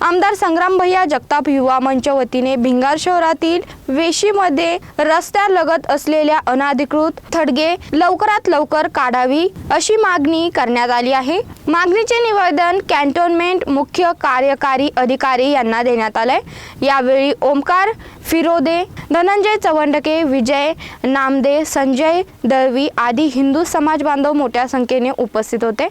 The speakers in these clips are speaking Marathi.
आमदार संग्राम भैया जगताप युवा मंच वतीने भिंगार शहरातील वेशीमध्ये रस्त्यालगत असलेल्या अनाधिकृत थडगे लवकरात लवकर काढावी अशी मागणी करण्यात आली आहे. मागणीचे निवेदन कॅन्टोन्मेंट मुख्य कार्यकारी अधिकारी यांना देण्यात आलंय. यावेळी ओमकार फिरोदे धनंजय चवंडके विजय नामदे संजय दळवी आदी हिंदू समाज बांधव मोठ्या संख्येने उपस्थित होते.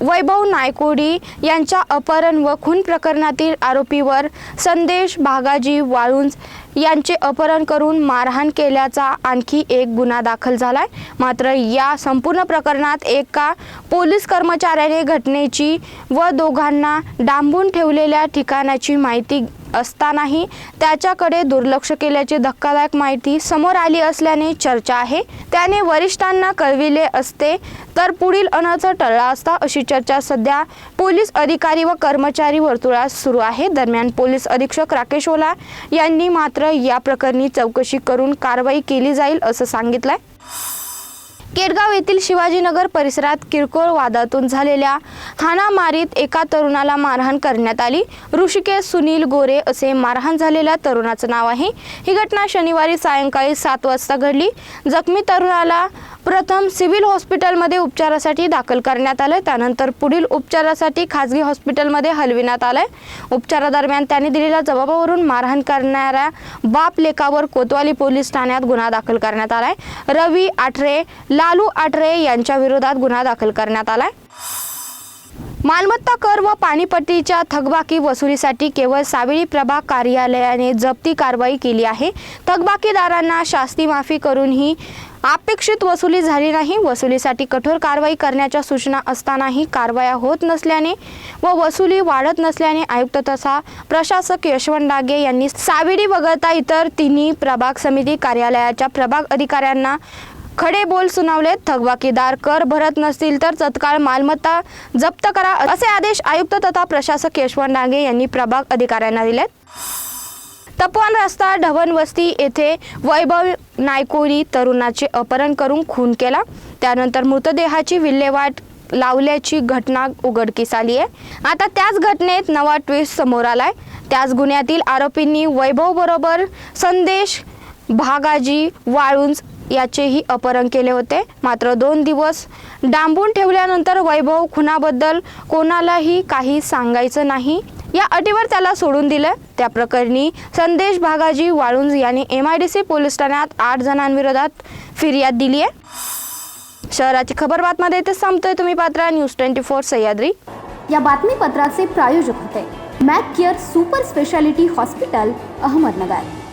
वैभव नायकोडी यांच्या अपहरण व खून प्रकरणातील आरोपीवर संदेश भागाजी वाळुंज यांचे अपहरण करून मारहाण केल्याचा आणखी एक गुन्हा दाखल झालाय. मात्र या संपूर्ण प्रकरणात एका पोलीस कर्मचाऱ्याने घटनेची व दोघांना डांबून ठेवलेल्या ठिकाणाची माहिती असतानाही त्याच्याकडे दुर्लक्ष केल्याची धक्कादायक माहिती समोर आली असल्याने चर्चा आहे. त्याने वरिष्ठांना कळविले असते. तर पुढील अनर्थ टळला असता अशी चर्चा सध्या पोलीस अधिकारी व कर्मचारी वर्तुळात सुरू आहे. दरम्यान पोलीस अधीक्षक राकेश ओला यांनी मात्र या प्रकरणी चौकशी करून कारवाई केली जाईल असं सांगितलंय. केडगाव येथील शिवाजीनगर परिसरात किरकोळ वादातून झालेल्या हाणामारीत एका तरुणाला मारहाण करण्यात आली. ऋषिकेश सुनील गोरे असे मारहाण झालेल्या तरुणाचं नाव आहे. ही घटना शनिवारी सायंकाळी सात वाजता घडली. जखमी तरुणाला प्रथम सिव्हिल हॉस्पिटलमध्ये उपचारासाठी दाखल करण्यात आलं. त्यानंतर पुढील उपचारासाठी खाजगी हॉस्पिटलमध्ये हलविण्यात आलं उपचारादरम्यान त्यांनी दिलेल्या जबाबावरून मारहाण करणाऱ्या बाप लेखावर कोतवाली पोलीस ठाण्यात गुन्हा दाखल करण्यात आलाय. रवी आठरे ला. लालू आठरे यांच्या विरोधात गुन्हा दाखल करण्यात आलाय. मालमत्ता कर व पाणीपट्टीच्या थकबाकी वसुलीसाठी केवळ सावेळी प्रभाग कार्यालयाने जप्ती कारवाई केली आहे. थकबाकीदारांना शास्ती माफी करूनही अपेक्षित वसुली झाली नाही. वसुलीसाठी कठोर कारवाई करण्याच्या सूचना असतानाही कारवाया होत नसल्याने व वसुली वाढत नसल्याने आयुक्त तथा प्रशासक यशवंत डागे यांनी सावेडी वगळता इतर तिन्ही प्रभाग समिती कार्यालयाच्या प्रभाग अधिकाऱ्यांना खडे बोल सुनावले थकबाकीदार कर भरत नसतील तर तत्काळ मालमत्ता जप्त करा असे आदेश आयुक्त तथा प्रशासक यशवंत डांगे यांनी प्रभाग अधिकाऱ्यांना दिले तपवान रस्ता ढवण वस्ती येथे वैभव नायकोरी तरुणाचे अपहरण करून खून केला. त्यानंतर मृतदेहाची विल्हेवाट लावल्याची घटना उघडकीस आली आहे. आता त्याच घटनेत नवा ट्विस्ट समोर आलाय. त्याच गुन्ह्यातील आरोपींनी वैभव बरोबर संदेश भागाजी वाळुंज याचेही अपहरण केले होते. मात्र दोन दिवस डांबून ठेवल्यानंतर वैभव खुनाबद्दल कोणालाही काही सांगायचं नाही. या अटीवर त्याला सोडून दिलं. त्या प्रकरणी संदेश भागाजी वाळुंज यांनी M I D C police ठाण्यात आठ जणांविरोधात फिर्याद दिली आहे शहराची खबर बातमध्ये इथे संपतोय. तुम्ही पात्रा न्यूज ट्वेंटी फोर सह्याद्री. या बातमीपत्राचे प्रायोजक होते. Mac care super speciality hospital Ahmednagar.